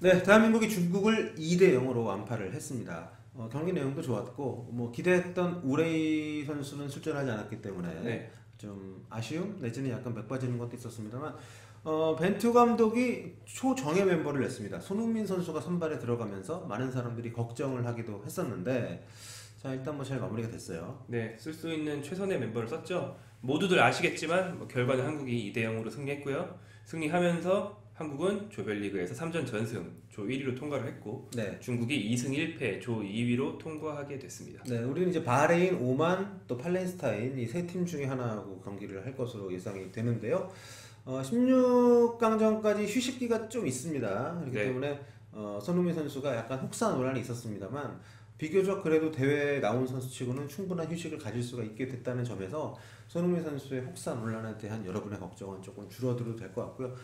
네, 대한민국이 중국을 2대 0으로 완파를 했습니다. 어, 경기 내용도 좋았고 뭐 기대했던 우레이 선수는 출전하지 않았기 때문에 네. 좀 아쉬움 내지는 약간 맥 빠지는 것도 있었습니다만 어, 벤투 감독이 초정예 멤버를 냈습니다. 손흥민 선수가 선발에 들어가면서 많은 사람들이 걱정을 하기도 했었는데 자 일단 뭐 잘 마무리가 됐어요. 네, 쓸 수 있는 최선의 멤버를 썼죠. 모두들 아시겠지만 뭐 결과는 한국이 2대 0으로 승리했고요. 승리하면서 한국은 조별리그에서 3전 전승, 조 1위로 통과를 했고 네. 중국이 2승 1패, 조 2위로 통과하게 됐습니다. 네, 우리는 이제 바레인, 오만, 또 팔레스타인 이 세 팀 중에 하나하고 경기를 할 것으로 예상이 되는데요. 어, 16강전까지 휴식기가 좀 있습니다. 그렇기 네. 때문에 어, 손흥민 선수가 약간 혹사 논란이 있었습니다만 비교적 그래도 대회에 나온 선수치고는 충분한 휴식을 가질 수가 있게 됐다는 점에서 손흥민 선수의 혹사 논란에 대한 여러분의 걱정은 조금 줄어들어도 될 것 같고요.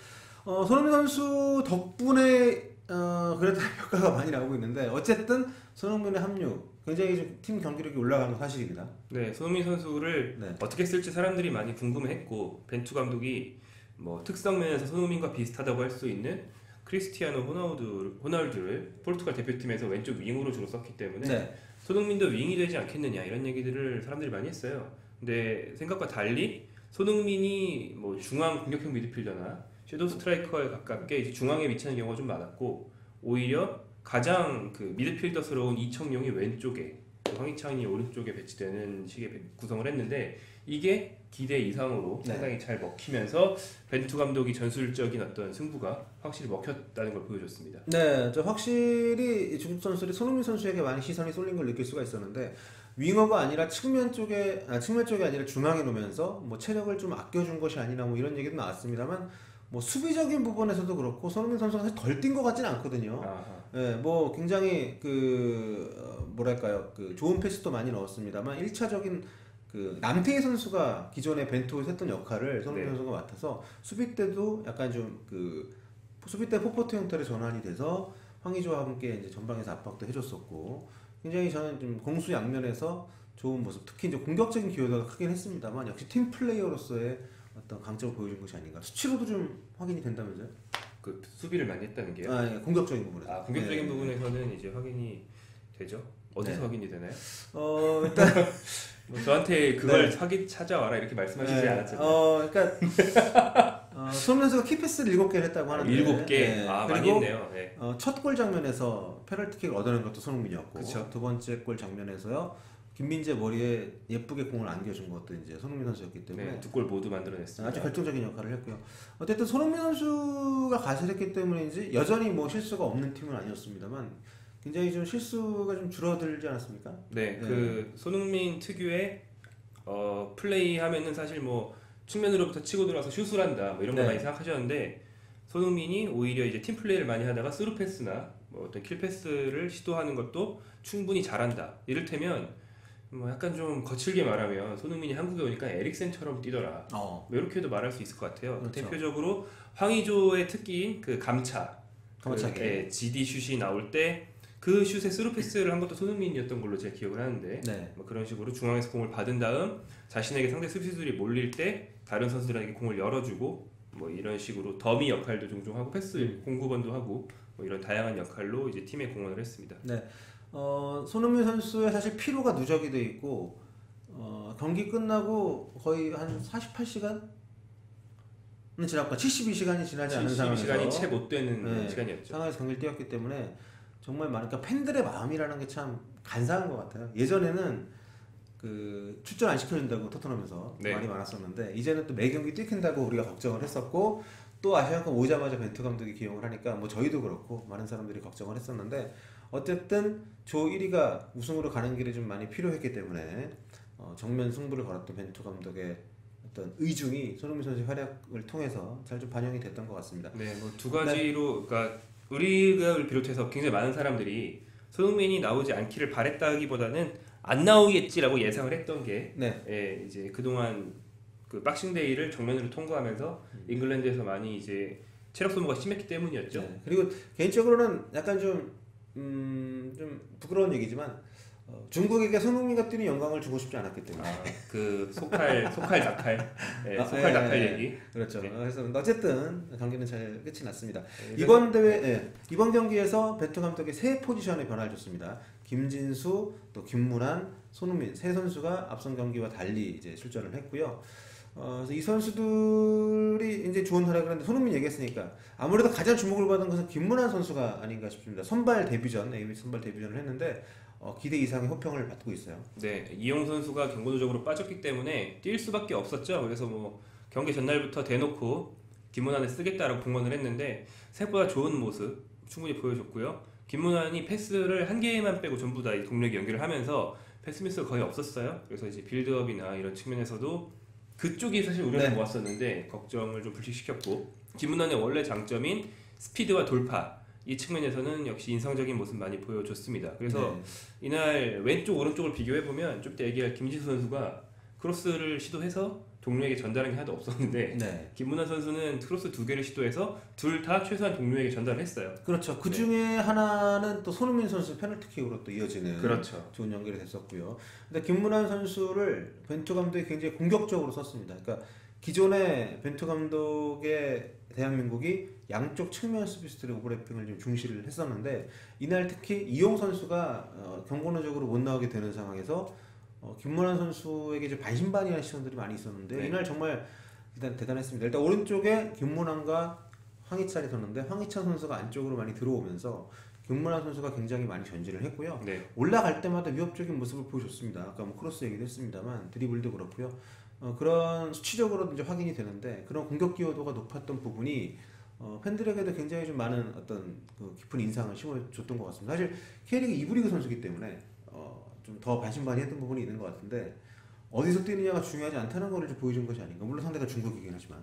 어, 손흥민 선수 덕분에 어, 그래도 효과가 많이 나오고 있는데 어쨌든 손흥민의 합류 굉장히 좀 팀 경기력이 올라가는 건 사실입니다. 네, 손흥민 선수를 네. 어떻게 쓸지 사람들이 많이 궁금해했고 벤투 감독이 뭐 특성 면에서 손흥민과 비슷하다고 할 수 있는 크리스티아노 호나우두, 호날두를 포르투갈 대표팀에서 왼쪽 윙으로 주로 썼기 때문에 네. 손흥민도 윙이 되지 않겠느냐 이런 얘기들을 사람들이 많이 했어요. 근데 생각과 달리 손흥민이 뭐 중앙 공격형 미드필더나 섀도우 스트라이커에 가깝게 이제 중앙에 위치하는 경우가 좀 많았고 오히려 가장 그 미드필더스러운 이청용이 왼쪽에 그 황희찬이 오른쪽에 배치되는 식의 배- 구성을 했는데 이게 기대 이상으로 네. 상당히 잘 먹히면서 벤투 감독이 전술적인 어떤 승부가 확실히 먹혔다는 걸 보여줬습니다. 네, 저 확실히 이 중국 선수들이 손흥민 선수에게 많이 시선이 쏠린 걸 느낄 수가 있었는데 윙어가 아니라 측면 쪽에 아, 측면 쪽이 아니라 중앙에 놓으면서 뭐 체력을 좀 아껴준 것이 아니라 뭐 이런 얘기도 나왔습니다만 뭐 수비적인 부분에서도 그렇고 손흥민 선수가 사실 덜 뛴 것 같지는 않거든요. 예, 뭐 굉장히 그 어, 뭐랄까요 그 좋은 패스도 많이 넣었습니다만 1차적인 그 남태희 선수가 기존에 벤투에서 했던 역할을 손흥민 네. 선수가 맡아서 수비 때도 약간 좀 그 수비 때 포포트 형태로 전환이 돼서 황의조와 함께 이제 전방에서 압박도 해줬었고 굉장히 저는 좀 공수 양면에서 좋은 모습 특히 이제 공격적인 기여도가 크긴 했습니다만 역시 팀 플레이어로서의 어떤 강점을 보여준 것이 아닌가 수치로도 좀 확인이 된다면서요? 그 수비를 많이 했다는 게요. 아, 예, 공격적인 부분에서 아 공격적인 네. 부분에서는 이제 확인이 되죠. 어디서 네. 확인이 되나요? 어 일단 뭐 저한테 그걸 확인 찾아와라 이렇게 말씀하시지 네. 않았잖아요. 어, 그러니까 어, 손흥민 선수가 키패스를 일곱 개를 했다고 하는데 일곱 개. 네. 아 많이 했네요. 네. 어, 첫 골 장면에서 페널티킥을 얻어낸 것도 손흥민이었고 그쵸. 두 번째 골 장면에서요 김민재 머리에 예쁘게 공을 안겨준 것도 이제 손흥민 선수였기 때문에 네, 두골 모두 만들어냈습니다. 아주 결정적인 역할을 했고요. 어쨌든 손흥민 선수가 가세했기 때문인지 여전히 뭐 실수가 없는 팀은 아니었습니다만 굉장히 좀 실수가 좀 줄어들지 않았습니까? 네, 네. 그 손흥민 특유의 어, 플레이 하면은 사실 뭐 측면으로부터 치고 들어와서 슛을 한다 뭐 이런 거 네. 많이 생각하셨는데 손흥민이 오히려 이제 팀 플레이를 많이 하다가 스루 패스나 뭐 어떤 킬 패스를 시도하는 것도 충분히 잘한다. 이를테면 뭐 약간 좀 거칠게 말하면 손흥민이 한국에 오니까 에릭센처럼 뛰더라. 어, 뭐 이렇게도 말할 수 있을 것 같아요. 그렇죠. 대표적으로 황의조의 특기인 그 감차, 감차기. 그, 예, GD 슛이 나올 때 그 슛에 스루 패스를 한 것도 손흥민이었던 걸로 제가 기억을 하는데 네. 뭐 그런 식으로 중앙에서 공을 받은 다음 자신에게 상대 수비수들이 몰릴 때 다른 선수들에게 공을 열어주고 뭐 이런 식으로 더미 역할도 종종 하고 패스 공구번도 하고 뭐 이런 다양한 역할로 이제 팀에 공헌을 했습니다. 네. 어, 손흥민 선수의 사실 피로가 누적이 돼 있고 어, 경기 끝나고 거의 한 48시간 은 지났고 72시간이 지나지 않은 상황에서 시간이 채 못 되는 네. 시간이었죠. 상황에서 경기를 뛰었기 때문에 정말 많은 그러니까 팬들의 마음이라는 게 참 간사한 것 같아요. 예전에는 그 출전 안 시켜준다고 토트넘에서 네. 말이 많았었는데 이제는 또 매 경기 뛰킨다고 우리가 걱정을 했었고 또 아시안컵 오자마자 벤투 감독이 기용을 하니까 뭐 저희도 그렇고 많은 사람들이 걱정을 했었는데 어쨌든 조 1위가 우승으로 가는 길이 좀 많이 필요했기 때문에 어, 정면 승부를 걸었던 벤투 감독의 어떤 의중이 손흥민 선수의 활약을 통해서 잘 좀 반영이 됐던 것 같습니다. 네, 뭐 두 가지로 그러니까 우리를 비롯해서 굉장히 많은 사람들이 손흥민이 나오지 않기를 바랬다기보다는 안 나오겠지라고 예상을 했던 게 네. 예, 이제 그동안 그 박싱데이를 정면으로 통과하면서 잉글랜드에서 많이 이제 체력 소모가 심했기 때문이었죠. 네. 그리고 개인적으로는 약간 좀, 음, 좀 부끄러운 얘기지만 어, 중국에게 손흥민과 뛰는 영광을 주고 싶지 않았기 때문에 아, 그 소칼 소칼 낙칼 네, 아, 소칼 예, 낙칼 예. 얘기 그렇죠. 네. 그래서 어쨌든 경기는 잘 끝이 났습니다. 네, 이번 대회 예, 이번 경기에서 벤투 감독이 세 포지션의 변화를 줬습니다. 김진수, 또 김문환, 손흥민 세 선수가 앞선 경기와 달리 이제 출전을 했고요. 어, 이 선수들이 이제 좋은 활약을 했는데 손흥민 얘기했으니까 아무래도 가장 주목을 받은 것은 김문환 선수가 아닌가 싶습니다. 선발 데뷔전, ABC 선발 데뷔전을 했는데 어, 기대 이상의 호평을 받고 있어요. 네, 이용 선수가 경고도적으로 빠졌기 때문에 뛸 수밖에 없었죠. 그래서 뭐 경기 전날부터 대놓고 김문환을 쓰겠다라고 공언을 했는데 생각보다 좋은 모습 충분히 보여줬고요. 김문환이 패스를 한 개만 빼고 전부 다이 동력이 연결을 하면서 패스 미스가 거의 없었어요. 그래서 이제 빌드업이나 이런 측면에서도 그쪽이 사실 우려를 네. 모았었는데 걱정을 좀 불식시켰고 김문환의 원래 장점인 스피드와 돌파 이 측면에서는 역시 인상적인 모습 많이 보여줬습니다. 그래서 네. 이날 왼쪽 오른쪽을 비교해 보면 좀 이따 얘기할 김지수 선수가 크로스를 시도해서 동료에게 전달한 게 하나도 없었는데 네. 김문환 선수는 크로스 두 개를 시도해서 둘 다 최소한 동료에게 전달을 했어요. 그렇죠. 그 네. 중에 하나는 또 손흥민 선수 페널티킥으로 또 이어지는 그렇죠. 좋은 연결이 됐었고요. 근데 김문환 선수를 벤투 감독이 굉장히 공격적으로 썼습니다. 그러니까 기존의 벤투 감독의 대한민국이 양쪽 측면 수비수들의 오버래핑을 좀 중시를 했었는데 이날 특히 이용 선수가 어, 경고노적으로 못 나오게 되는 상황에서 어, 김문환 선수에게 좀 반신반의한 시선들이 많이 있었는데 네. 이날 정말 일단 대단했습니다. 일단 오른쪽에 김문환과 황희찬이 섰는데 황희찬 선수가 안쪽으로 많이 들어오면서 김문환 선수가 굉장히 많이 전진을 했고요. 네, 올라갈 때마다 위협적인 모습을 보여줬습니다. 아까 뭐 크로스 얘기도 했습니다만 드리블도 그렇고요. 어, 그런 수치적으로도 이제 확인이 되는데 그런 공격 기여도가 높았던 부분이 어, 팬들에게도 굉장히 좀 많은 어떤 그 깊은 인상을 심어줬던 것 같습니다. 사실 K리그 2부 리그 선수기 때문에 어, 좀 더 반신반의했던 부분이 있는 것 같은데 어디서 뛰느냐가 중요하지 않다는 것을 좀 보여준 것이 아닌가. 물론 상대가 중국이긴 하지만.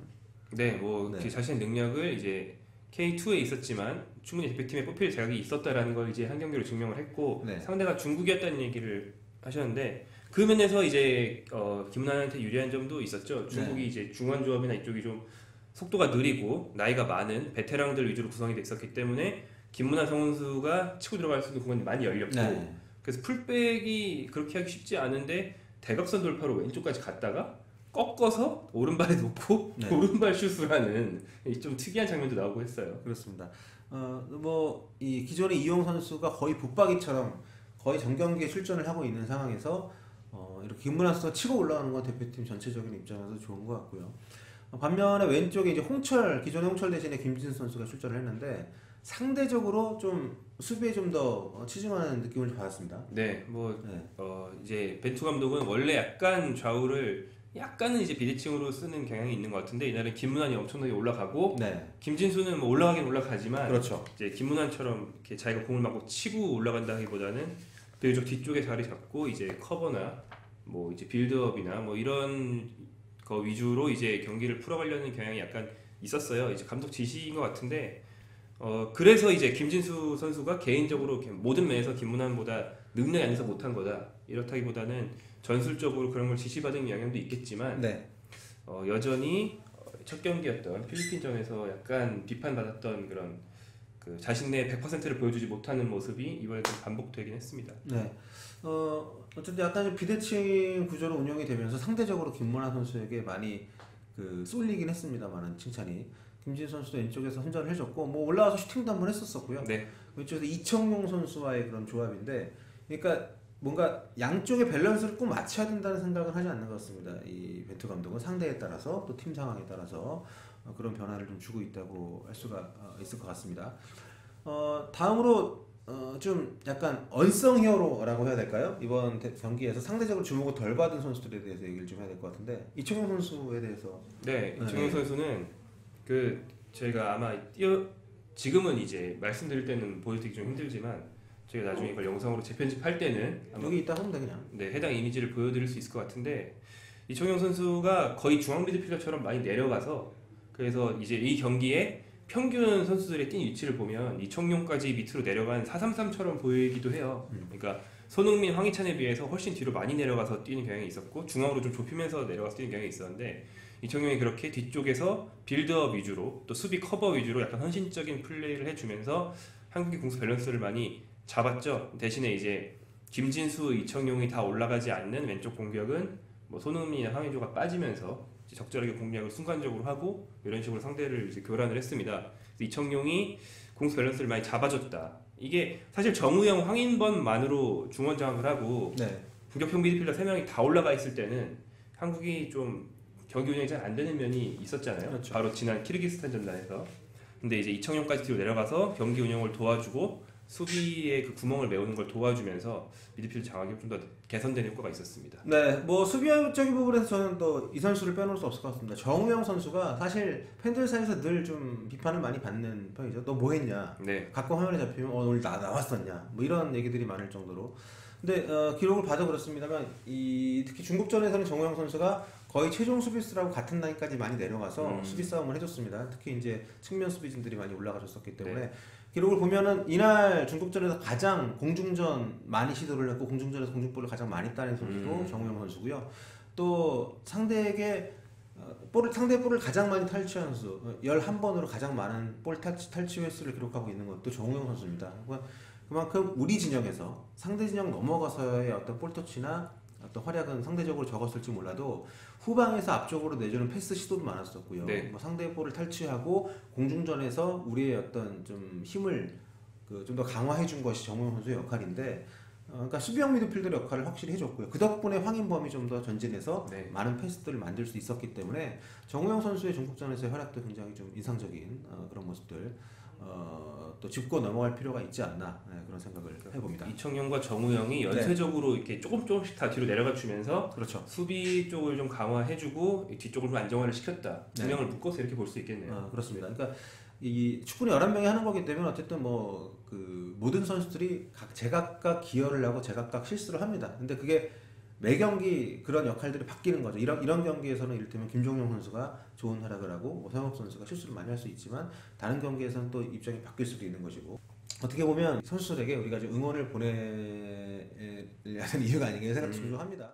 네, 뭐 네. 그 자신의 능력을 이제 K2에 있었지만 충분히 대표팀에 뽑힐 자격이 있었다라는 걸 이제 한 경기로 증명을 했고 네. 상대가 중국이었다는 얘기를 하셨는데 그 면에서 이제 어, 김문환한테 유리한 점도 있었죠. 중국이 이제 중원 조합이나 이쪽이 좀 속도가 느리고 나이가 많은 베테랑들 위주로 구성이 돼 있었기 때문에 김문환 선수가 치고 들어갈 수 있는 공간이 많이 열렸고 네. 그래서 풀백이 그렇게 하기 쉽지 않은데 대각선 돌파로 왼쪽까지 갔다가 꺾어서 오른발에 놓고 네. 오른발 슛을 하는 이좀 특이한 장면도 나오고 했어요. 그렇습니다. 어, 뭐, 이 기존의 이용 선수가 거의 붙박이처럼 거의 전 경기에 출전을 하고 있는 상황에서 어, 이렇게 김문환 선수가 치고 올라가는 건 대표팀 전체적인 입장에서 좋은 것 같고요. 어, 반면에 왼쪽에 이제 홍철, 기존의 홍철 대신에 김진수 선수가 출전을 했는데 상대적으로 좀 수비에 좀 더 치중하는 느낌을 좀 받았습니다. 네, 뭐 네. 어, 이제 벤투 감독은 원래 약간 좌우를 약간은 이제 비대칭으로 쓰는 경향이 있는 것 같은데 이날은 김문환이 엄청나게 올라가고 네. 김진수는 뭐 올라가긴 올라가지만 그렇죠. 이제 김문환처럼 이렇게 자기가 공을 맞고 치고 올라간다기보다는 비교적 뒤쪽에 자리 잡고 이제 커버나 뭐 이제 빌드업이나 뭐 이런 거 위주로 이제 경기를 풀어가려는 경향이 약간 있었어요. 이제 감독 지시인 것 같은데 어 그래서 이제 김진수 선수가 개인적으로 모든 면에서 김문환보다 능력이 아니서 못한 거다 이렇다기보다는 전술적으로 그런 걸 지시받은 영향도 있겠지만 네. 어, 여전히 어, 첫 경기였던 필리핀전에서 약간 비판받았던 그런 그 자신의 100%를 보여주지 못하는 모습이 이번에 좀 반복되긴 했습니다. 네. 어, 어쨌든 약간 좀 비대칭 구조로 운영이 되면서 상대적으로 김문환 선수에게 많이 그 쏠리긴 했습니다만은 칭찬이. 김진 선수도 왼쪽에서 혼전을 해줬고 뭐 올라와서 슈팅도 한번 했었었고요. 네, 왼쪽에서 이청용 선수와의 그런 조합인데, 그러니까 뭔가 양쪽의 밸런스를 꼭 맞춰야 된다는 생각을 하지 않는 것 같습니다. 이 벤투 감독은 상대에 따라서 또 팀 상황에 따라서 어, 그런 변화를 좀 주고 있다고 할 수가 어, 있을 것 같습니다. 어, 다음으로 어, 좀 약간 언성 히어로라고 해야 될까요? 이번 대- 경기에서 상대적으로 주목을 덜 받은 선수들에 대해서 얘기를 좀 해야 될 것 같은데 이청용 선수에 대해서 네, 네. 이청용 선수는 그 저희가 아마 뛰어 지금은 이제 말씀드릴 때는 보여드리기 좀 힘들지만 저희가 나중에 이걸 영상으로 재편집할 때는 아마 여기 있다 하면 돼 그냥. 네, 해당 이미지를 보여드릴 수 있을 것 같은데 이청용 선수가 거의 중앙 미드필더처럼 많이 내려가서 그래서 이제 이 경기에 평균 선수들의 뛴 위치를 보면 이청용까지 밑으로 내려간 433처럼 보이기도 해요. 음. 그러니까 손흥민, 황희찬에 비해서 훨씬 뒤로 많이 내려가서 뛰는 경향이 있었고 중앙으로 좀 좁히면서 내려가서 뛰는 경향이 있었는데 이청용이 그렇게 뒤쪽에서 빌드업 위주로 또 수비 커버 위주로 약간 헌신적인 플레이를 해주면서 한국의 공수 밸런스를 많이 잡았죠. 대신에 이제 김진수, 이청용이 다 올라가지 않는 왼쪽 공격은 뭐 손흥민이나 황의조가 빠지면서 적절하게 공략을 순간적으로 하고 이런 식으로 상대를 이제 교란을 했습니다. 이청용이 공수 밸런스를 많이 잡아줬다. 이게 사실 정우영, 황인범만으로 중원 장악을 하고 네. 공격형 미드필더 3명이 다 올라가 있을 때는 한국이 좀 경기 운영이 잘 안 되는 면이 있었잖아요. 그렇죠. 바로 지난 키르기스탄 전단에서. 근데 이제 이청용까지 뒤로 내려가서 경기 운영을 도와주고 수비의 그 구멍을 메우는 걸 도와주면서 미드필드 장악이 좀 더 개선되는 효과가 있었습니다. 네, 뭐 수비적인 부분에서 저는 또 이 선수를 빼놓을 수 없을 것 같습니다. 정우영 선수가 사실 팬들 사이에서 늘 좀 비판을 많이 받는 편이죠. 너 뭐 했냐? 네, 가끔 화면에 잡히면 어, 오늘 나 나왔었냐? 뭐 이런 얘기들이 많을 정도로. 근데 어, 기록을 봐도 그렇습니다만 이 특히 중국전에서는 정우영 선수가 거의 최종 수비수라고 같은 라인까지 많이 내려가서 음. 수비 싸움을 해줬습니다. 특히 이제 측면 수비진들이 많이 올라가줬었기 때문에 네. 기록을 보면은 이날 중국전에서 가장 공중전 많이 시도를 했고 공중전에서 공중볼을 가장 많이 따낸 선수도 음. 정우영 선수고요. 또 상대에게 어, 볼을 상대 볼을 가장 많이 탈취한 선수, 어, 11번으로 가장 많은 볼 탈취, 탈취 횟수를 기록하고 있는 것도 정우영 선수입니다. 그만큼 우리 진영에서 상대 진영 넘어가서의 어떤 볼 터치나 어떤 활약은 상대적으로 적었을지 몰라도 후방에서 앞쪽으로 내주는 패스 시도도 많았었고요. 네. 뭐 상대의 볼을 탈취하고 공중전에서 우리의 어떤 좀 힘을 그 좀 더 강화해 준 것이 정우영 선수의 역할인데 어, 그러니까 수비형 미드필더의 역할을 확실히 해줬고요. 그 덕분에 황인범이 좀 더 전진해서 네. 많은 패스들을 만들 수 있었기 때문에 정우영 선수의 중국전에서의 활약도 굉장히 좀 인상적인 어, 그런 모습들 어, 또 짚고 넘어갈 필요가 있지 않나 네, 그런 생각을 해봅니다. 이청용과 정우영이 연쇄적으로 이렇게 조금 조금씩 다 뒤로 내려가 주면서 그렇죠. 수비 쪽을 좀 강화해주고 이 뒤쪽을 좀 안정화를 시켰다. 두 네. 명을 묶어서 이렇게 볼 수 있겠네요. 어, 그렇습니다. 그러니까 이 축구는 11명이 하는 거기 때문에 어쨌든 뭐 그 모든 선수들이 각 제각각 기여를 하고 제각각 실수를 합니다. 근데 그게 매 경기 그런 역할들이 바뀌는 거죠. 이런 이런 경기에서는 이를테면 김종용 선수가 좋은 활약을 하고 뭐 서영업 선수가 실수를 많이 할 수 있지만 다른 경기에서는 또 입장이 바뀔 수도 있는 것이고 어떻게 보면 선수들에게 우리가 좀 응원을 보내야 하는 이유가 아닌가 생각 좀 합니다.